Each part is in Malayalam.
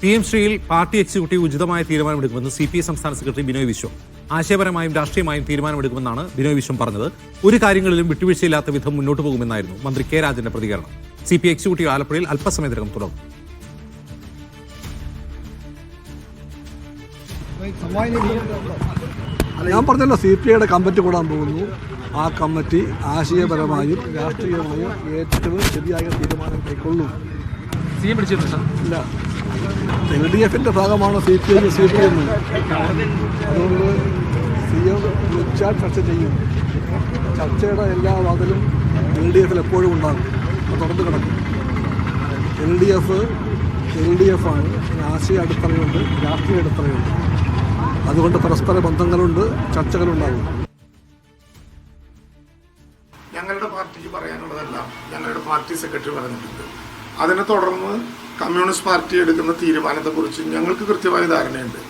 പി എം ശ്രീയിൽ പാർട്ടി എക്സിക്യൂട്ടീവ് ഉചിതമായ തീരുമാനമെടുക്കുമെന്ന് സി പി ഐ സംസ്ഥാന സെക്രട്ടറി ബിനോയ് വിശ്വം. ആശയപരമായും രാഷ്ട്രീയമായും തീരുമാനമെടുക്കുമെന്നാണ് ബിനോയ് വിശ്വം പറഞ്ഞത്. ഒരു കാര്യങ്ങളിലും വിട്ടുവീഴ്ചയില്ലാത്ത വിധം മുന്നോട്ട് പോകുമെന്നായിരുന്നു മന്ത്രി കെ രാജന്റെ പ്രതികരണം. സി പി ഐ എക്സിക്യൂട്ടീവ് ആലപ്പുഴയിൽ അല്പസമയത്തിനകം തുടങ്ങും. ഞാൻ പറഞ്ഞല്ലോ സി പി ഐയുടെ കമ്മിറ്റി കൂടാൻ പോകുന്നു. ആ കമ്മിറ്റി ആശയപരമായും രാഷ്ട്രീയമായും ഏറ്റവും ശരിയായ തീരുമാനം കൈക്കൊള്ളും. സി എം വിളിച്ചിരുന്നു ഇല്ല. എൽ ഡി എഫിന്റെ ഭാഗമാണ് C P I C P M അതുകൊണ്ട് സി എം വിളിച്ചാൽ ചർച്ച ചെയ്യും. ചർച്ചയുടെ എല്ലാ വാതിലും എൽ ഡി എഫിൽ എപ്പോഴും ഉണ്ടാകും. അത് തുറന്നു കിടക്കും. L D F L D F ആണ് ആശയ അടിത്തറയുണ്ട് രാഷ്ട്രീയ അടിത്തറയുണ്ട്. അതുകൊണ്ട് പരസ്പര ബന്ധങ്ങളുണ്ട് ചർച്ചകളുണ്ടാകും. ഞങ്ങളുടെ പാർട്ടിക്ക് പറയാനുള്ളതെല്ലാം ഞങ്ങളുടെ പാർട്ടി സെക്രട്ടറി പറഞ്ഞിട്ടുണ്ട്. അതിനെ തുടർന്ന് കമ്മ്യൂണിസ്റ്റ് പാർട്ടി എടുക്കുന്ന തീരുമാനത്തെക്കുറിച്ച് ഞങ്ങൾക്ക് കൃത്യമായ ധാരണയുണ്ട്.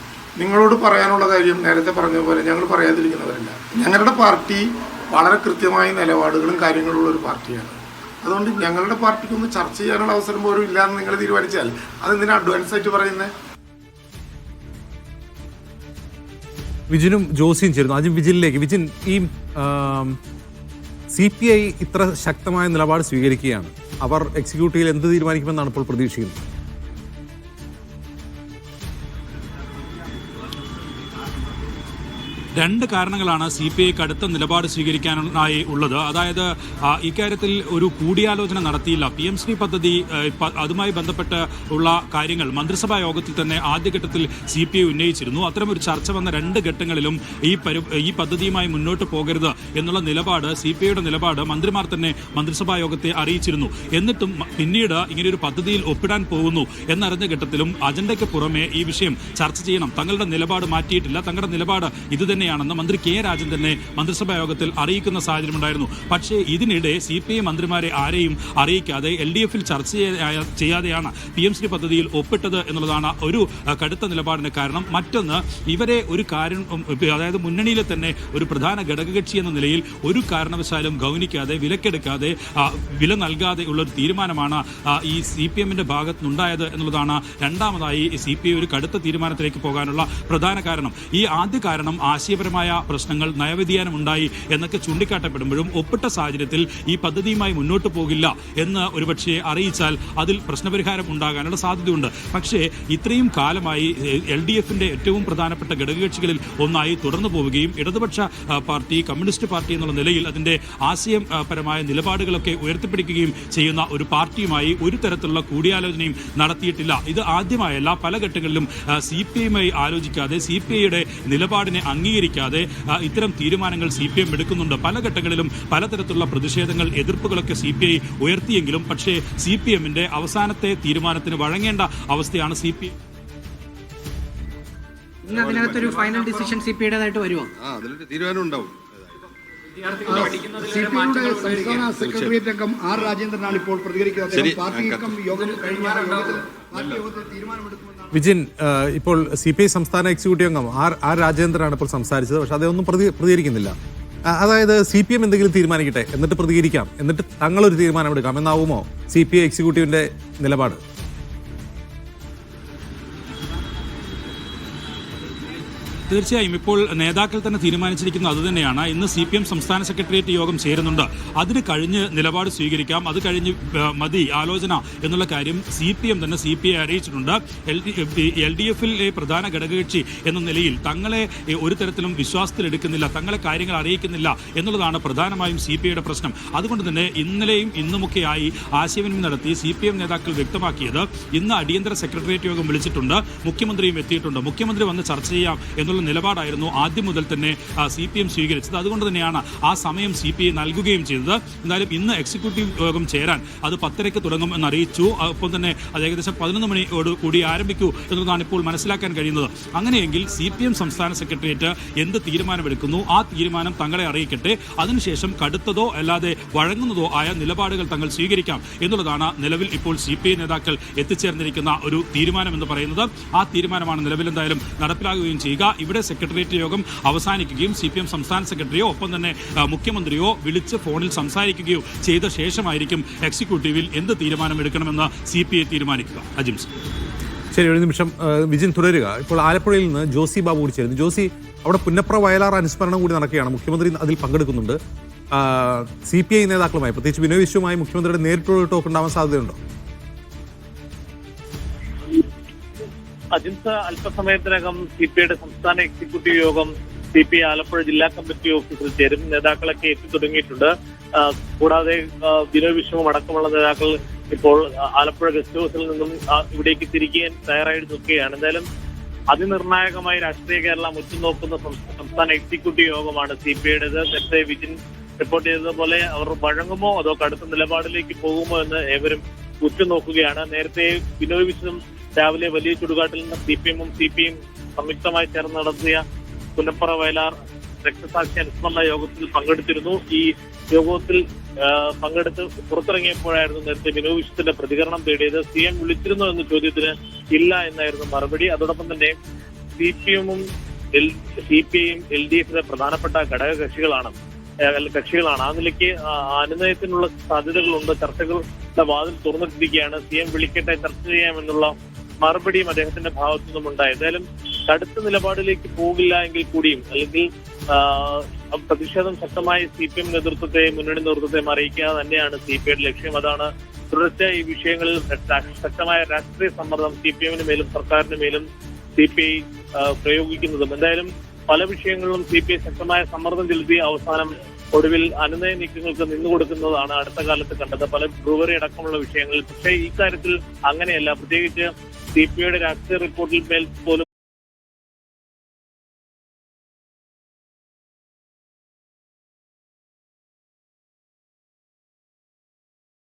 നിങ്ങളോട് പറയാനുള്ള കാര്യം നേരത്തെ പറഞ്ഞ പോലെ ഞങ്ങൾ പറയാതിരിക്കുന്നവരല്ല. ഞങ്ങളുടെ പാർട്ടി വളരെ കൃത്യമായ നിലപാടുകളും കാര്യങ്ങളുള്ള ഒരു പാർട്ടിയാണ്. അതുകൊണ്ട് ഞങ്ങളുടെ പാർട്ടിക്കൊന്ന് ചർച്ച ചെയ്യാനുള്ള അവസരം പോലും ഇല്ലാന്ന് നിങ്ങൾ തീരുമാനിച്ചാൽ അതെന്തിനാ അഡ്വാൻസ് ആയിട്ട് പറയുന്നത് വിജിനും ജോസിയും ചേരുന്നു. ആദ്യം വിജിനിലേക്ക് വിജിൻ ഈ സി പി ഐ ഇത്ര ശക്തമായ നിലപാട് സ്വീകരിക്കുകയാണ്. അവർ എക്സിക്യൂട്ടീവിൽ എന്ത് തീരുമാനിക്കുമെന്നാണ് ഇപ്പോൾ പ്രതീക്ഷിക്കുന്നത്. രണ്ട് കാരണങ്ങളാണ് സി പി ഐക്ക് അടുത്ത നിലപാട് സ്വീകരിക്കാനായി ഉള്ളത്. അതായത് ഇക്കാര്യത്തിൽ ഒരു കൂടിയാലോചന നടത്തിയില്ല. പി എം ശ്രീ പദ്ധതി അതുമായി ബന്ധപ്പെട്ട് ഉള്ള കാര്യങ്ങൾ മന്ത്രിസഭാ യോഗത്തിൽ തന്നെ ആദ്യഘട്ടത്തിൽ സി പി ഐ ഉന്നയിച്ചിരുന്നു. അത്തരമൊരു ചർച്ച വന്ന രണ്ട് ഘട്ടങ്ങളിലും ഈ ഈ പദ്ധതിയുമായി മുന്നോട്ട് പോകരുത് എന്നുള്ള നിലപാട് സി പി ഐയുടെ നിലപാട് മന്ത്രിമാർ തന്നെ മന്ത്രിസഭാ യോഗത്തെ അറിയിച്ചിരുന്നു. എന്നിട്ടും പിന്നീട് ഇങ്ങനെയൊരു പദ്ധതിയിൽ ഒപ്പിടാൻ പോകുന്നു എന്നറിഞ്ഞ ഘട്ടത്തിലും അജണ്ടയ്ക്ക് പുറമെ ഈ വിഷയം ചർച്ച ചെയ്യണം. തങ്ങളുടെ നിലപാട് മാറ്റിയിട്ടില്ല. തങ്ങളുടെ നിലപാട് ഇത് തന്നെയാണെന്ന് മന്ത്രി കെ രാജൻ തന്നെ മന്ത്രിസഭാ യോഗത്തിൽ അറിയിക്കുന്ന സാഹചര്യമുണ്ടായിരുന്നു. പക്ഷേ ഇതിനിടെ സി പി ഐ മന്ത്രിമാരെ ആരെയും അറിയിക്കാതെ എൽ ഡി എഫിൽ ചർച്ച ചെയ്യാതെയാണ് പി എം ശ്രീ പദ്ധതിയിൽ ഒപ്പിട്ടത് എന്നുള്ളതാണ് ഒരു കടുത്ത നിലപാടിന് കാരണം. മറ്റൊന്ന് ഇവരെ ഒരു കാര്യം അതായത് മുന്നണിയിലെ തന്നെ ഒരു പ്രധാന ഘടകകക്ഷി എന്ന നിലയിൽ ഒരു കാരണവശാലും ഗൗനിക്കാതെ വിലക്കെടുക്കാതെ വില നൽകാതെ ഉള്ള ഒരു തീരുമാനമാണ് ഈ സി പി എമ്മിന്റെ ഭാഗത്തുനിന്നുണ്ടായത് എന്നുള്ളതാണ് രണ്ടാമതായി സി പി ഐ ഒരു കടുത്ത തീരുമാനത്തിലേക്ക് പോകാനുള്ള പ്രധാന കാരണം. ഈ ആദ്യ കാരണം ആശയപരമായ പ്രശ്നങ്ങൾ നയവ്യതിയാനം ഉണ്ടായി എന്നൊക്കെ ചൂണ്ടിക്കാട്ടപ്പെടുമ്പോഴും ഒപ്പിട്ട സാഹചര്യത്തിൽ ഈ പദ്ധതിയുമായി മുന്നോട്ട് പോകില്ല എന്ന് ഒരുപക്ഷെ അറിയിച്ചാൽ അതിൽ പ്രശ്നപരിഹാരം ഉണ്ടാകാനുള്ള സാധ്യതയുണ്ട്. പക്ഷേ ഇത്രയും കാലമായി എൽ ഡി എഫിന്റെ ഏറ്റവും പ്രധാനപ്പെട്ട ഘടകകക്ഷികളിൽ ഒന്നായി തുടർന്നു പോവുകയും ഇടതുപക്ഷ പാർട്ടി കമ്മ്യൂണിസ്റ്റ് പാർട്ടി എന്നുള്ള നിലയിൽ അതിന്റെ ആശയപരമായ പരമായ നിലപാടുകളൊക്കെ ഉയർത്തിപ്പിടിക്കുകയും ചെയ്യുന്ന ഒരു പാർട്ടിയുമായി ഒരു തരത്തിലുള്ള കൂടിയാലോചനയും നടത്തിയിട്ടില്ല. ഇത് ആദ്യമായല്ല. പല ഘട്ടങ്ങളിലും സി പി ഐയുമായി ആലോചിക്കാതെ സി പി ഐയുടെ നിലപാടിനെ അംഗീകരിക്കാതെ ഇത്തരം തീരുമാനങ്ങൾ സി പി എം എടുക്കുന്നുണ്ട്. പല ഘട്ടങ്ങളിലും പലതരത്തിലുള്ള പ്രതിഷേധങ്ങൾ എതിർപ്പുകളൊക്കെ സി പി ഐ ഉയർത്തിയെങ്കിലും പക്ഷേ സി പി എമ്മിന്റെ അവസാനത്തെ തീരുമാനത്തിന് വഴങ്ങേണ്ട അവസ്ഥയാണ് സി പി ഇന്ന് അതിനകത്തൊരു ഫൈനൽ ഡിസിഷൻ സി പി യുടേതായിട്ട് വരുമോ? അതിലൊരു തീരുമാനം ഉണ്ടാവും. സി പി യുടെ സംസ്ഥാന സെക്രട്ടേറിയറ്റ് അംഗം ആർ രാജേന്ദ്രനാണ് ഇപ്പോൾ പ്രതികരിക്കുന്നത്. പാർട്ടി അംഗം യോഗം കഴിഞ്ഞ യോഗത്തിൽ പാർട്ടി യോഗത്തിൽ തീരുമാനമെടുക്കുമെന്നാണ്. വിജിൻ ഇപ്പോൾ സി പി ഐ സംസ്ഥാന എക്സിക്യൂട്ടീവ് അംഗം ആർ ആർ രാജേന്ദ്രനാണ് ഇപ്പോൾ സംസാരിച്ചത്. പക്ഷെ അതൊന്നും ഒന്നും പ്രതി പ്രതികരിക്കുന്നില്ല. അതായത് സി പി എം എന്തെങ്കിലും തീരുമാനിക്കട്ടെ എന്നിട്ട് പ്രതികരിക്കാം എന്നിട്ട് തങ്ങളൊരു തീരുമാനമെടുക്കാം എന്നാവുമോ സി പി ഐ എക്സിക്യൂട്ടീവിന്റെ നിലപാട്? തീർച്ചയായും ഇപ്പോൾ നേതാക്കൾ തന്നെ തീരുമാനിച്ചിരിക്കുന്നത് അതുതന്നെയാണ്. ഇന്ന് സി പി എം സംസ്ഥാന സെക്രട്ടേറിയറ്റ് യോഗം ചേരുന്നുണ്ട്. അതിന് കഴിഞ്ഞ് നിലപാട് സ്വീകരിക്കാം. അത് കഴിഞ്ഞ് മതി ആലോചന എന്നുള്ള കാര്യം സി പി എം തന്നെ സി പി ഐ അറിയിച്ചിട്ടുണ്ട് എൽ ഡി എഫിലെ പ്രധാന ഘടകകക്ഷി എന്ന നിലയിൽ തങ്ങളെ ഒരു തരത്തിലും വിശ്വാസത്തിലെടുക്കുന്നില്ല തങ്ങളെ കാര്യങ്ങൾ അറിയിക്കുന്നില്ല എന്നുള്ളതാണ് പ്രധാനമായും സി പി ഐയുടെ പ്രശ്നം. അതുകൊണ്ട് തന്നെ ഇന്നലെയും ഇന്നുമൊക്കെയായി ആശയവിനിമയം നടത്തി സി പി എം നേതാക്കൾ വ്യക്തമാക്കിയത് ഇന്ന് അടിയന്തര സെക്രട്ടേറിയറ്റ് യോഗം വിളിച്ചിട്ടുണ്ട് മുഖ്യമന്ത്രിയും എത്തിയിട്ടുണ്ട്. മുഖ്യമന്ത്രി വന്ന് ചർച്ച ചെയ്യാം എന്നുള്ള നിലപാടായിരുന്നു ആദ്യം മുതൽ തന്നെ സി പി എം സ്വീകരിച്ചത്. അതുകൊണ്ട് തന്നെയാണ് ആ സമയം സി പി ഐ നൽകുകയും ചെയ്തത്. എന്നാലും ഇന്ന് എക്സിക്യൂട്ടീവ് യോഗം ചേരാൻ അത് പത്തരയ്ക്ക് തുടങ്ങും എന്ന് അറിയിച്ചു. ഒപ്പം തന്നെ അത് ഏകദേശം പതിനൊന്ന് മണിയോട് കൂടി ആരംഭിക്കൂ എന്നുള്ളതാണ് ഇപ്പോൾ മനസ്സിലാക്കാൻ കഴിയുന്നത്. അങ്ങനെയെങ്കിൽ സി പി എം സംസ്ഥാന സെക്രട്ടേറിയറ്റ് എന്ത് തീരുമാനമെടുക്കുന്നു? ആ തീരുമാനം തങ്ങളെ അറിയിക്കട്ടെ. അതിനുശേഷം കടുത്തതോ അല്ലാതെ വഴങ്ങുന്നതോ ആയ നിലപാടുകൾ തങ്ങൾ സ്വീകരിക്കാം എന്നുള്ളതാണ് നിലവിൽ ഇപ്പോൾ സി പി ഐ നേതാക്കൾ എത്തിച്ചേർന്നിരിക്കുന്ന ഒരു തീരുമാനം എന്ന് പറയുന്നത്. ആ തീരുമാനമാണ് നിലവിൽ എന്തായാലും നടപ്പിലാകുകയും ചെയ്യുക. ഇവിടെ സെക്രട്ടേറിയറ്റ് യോഗം അവസാനിക്കുകയും സി പി എം സംസ്ഥാന സെക്രട്ടറിയോ ഒപ്പം തന്നെ മുഖ്യമന്ത്രിയോ വിളിച്ച് ഫോണിൽ സംസാരിക്കുകയോ ചെയ്ത ശേഷമായിരിക്കും എക്സിക്യൂട്ടീവിൽ എന്ത് തീരുമാനമെടുക്കണമെന്ന് സി പി ഐ തീരുമാനിക്കുക. അജിംസ് ശരി ഒരു നിമിഷം. വിജിൻ തുടരുക. ഇപ്പോൾ ആലപ്പുഴയിൽ നിന്ന് ജോസി ബാബു കൂടി ചേരുന്നു. ജോസി അവിടെ പുന്നപ്ര വയലാർ അനുസ്മരണം കൂടി നടക്കുകയാണ്. മുഖ്യമന്ത്രി അതിൽ പങ്കെടുക്കുന്നുണ്ട്. സി പി ഐ നേതാക്കളുമായി പ്രത്യേകിച്ച് ബിനോയ് വിശ്വമായി മുഖ്യമന്ത്രിയുടെ നേരിട്ടുള്ള ടോക്ക് ഉണ്ടാവാൻ സാധ്യതയുണ്ടോ? അജിൻസ അല്പസമയത്തിനകം സി പി ഐയുടെ സംസ്ഥാന എക്സിക്യൂട്ടീവ് യോഗം സി പി ഐ ആലപ്പുഴ ജില്ലാ കമ്മിറ്റി ഓഫീസിൽ ചേരും. നേതാക്കളൊക്കെ എത്തി തുടങ്ങിയിട്ടുണ്ട് കൂടാതെ വിനോദ് ബിനോയ് വിശ്വം അടക്കമുള്ള നേതാക്കൾ ഇപ്പോൾ ആലപ്പുഴ ഗസ്റ്റ് ഹൗസിൽ നിന്നും ഇവിടേക്ക് തിരികെ തയ്യാറായിട്ട് നിൽക്കുകയാണ്. എന്തായാലും അതിനിർണായകമായി രാഷ്ട്രീയ കേരളം ഉറ്റുനോക്കുന്ന സംസ്ഥാന എക്സിക്യൂട്ടീവ് യോഗമാണ് സി പി ഐയുടേത് നേരത്തെ വിജിൻ റിപ്പോർട്ട് ചെയ്തതുപോലെ അവർ വഴങ്ങുമോ അതോ കടുത്ത നിലപാടിലേക്ക് പോകുമോ എന്ന് ഏവരും ഉറ്റുനോക്കുകയാണ്. നേരത്തെ ബിനോയ് വിശ്വം രാവിലെ വലിയ ചുടുകാട്ടിൽ നിന്ന് സി പി എമ്മും സി പി എം സംയുക്തമായി ചേർന്ന് നടത്തിയ പുലപ്പുറ വയലാർ രക്തസാക്ഷി അനുസ്മരണ യോഗത്തിൽ പങ്കെടുത്തിരുന്നു. ഈ യോഗത്തിൽ പങ്കെടുത്ത് പുറത്തിറങ്ങിയപ്പോഴായിരുന്നു നേരത്തെ വിനോദ് വിശ്വത്തിന്റെ പ്രതികരണം തേടിയത്. സി എം വിളിച്ചിരുന്നു എന്ന ചോദ്യത്തിന് ഇല്ല എന്നായിരുന്നു മറുപടി. അതോടൊപ്പം തന്നെ സി പി എമ്മും സി പി ഐയും എൽ ഡി എഫിലെ പ്രധാനപ്പെട്ട ഘടക കക്ഷികളാണ് കക്ഷികളാണ്. ആ നിലയ്ക്ക് അനുനയത്തിനുള്ള സാധ്യതകളുണ്ട്. ചർച്ചകളുടെ വാതിൽ തുറന്നിട്ടിരിക്കുകയാണ്. സി എം വിളിക്കട്ടെ ചർച്ച ചെയ്യാമെന്നുള്ള മറുപടിയും അദ്ദേഹത്തിന്റെ ഭാഗത്തു നിന്നും ഉണ്ടായി. എന്തായാലും കടുത്ത നിലപാടിലേക്ക് പോകില്ല എങ്കിൽ കൂടിയും അല്ലെങ്കിൽ പ്രതിഷേധം ശക്തമായി സി പി എം നേതൃത്വത്തെ മുന്നണി നേതൃത്വത്തെ അറിയിക്കുക തന്നെയാണ് സി പി ഐയുടെ ലക്ഷ്യം. അതാണ് തുടർച്ചയായി ഈ വിഷയങ്ങളിൽ ശക്തമായ രാഷ്ട്രീയ സമ്മർദ്ദം സി പി എമ്മിന് മേലും സർക്കാരിന് മേലും സി പി ഐ പ്രയോഗിക്കുന്നതും. എന്തായാലും പല വിഷയങ്ങളിലും സി പി ഐ ശക്തമായ സമ്മർദ്ദം ചെലുത്തി അവസാനം ഒടുവിൽ അനുനയ നീക്കങ്ങൾക്ക് നിന്നുകൊടുക്കുന്നതാണ് അടുത്ത കാലത്ത് കണ്ടത്. പല ബ്രൂവറി അടക്കമുള്ള വിഷയങ്ങളിൽ. പക്ഷേ ഇക്കാര്യത്തിൽ അങ്ങനെയല്ല. പ്രത്യേകിച്ച് സി പി ഐയുടെ രാഷ്ട്രീയ റിപ്പോർട്ടിൽ മേൽ പോലും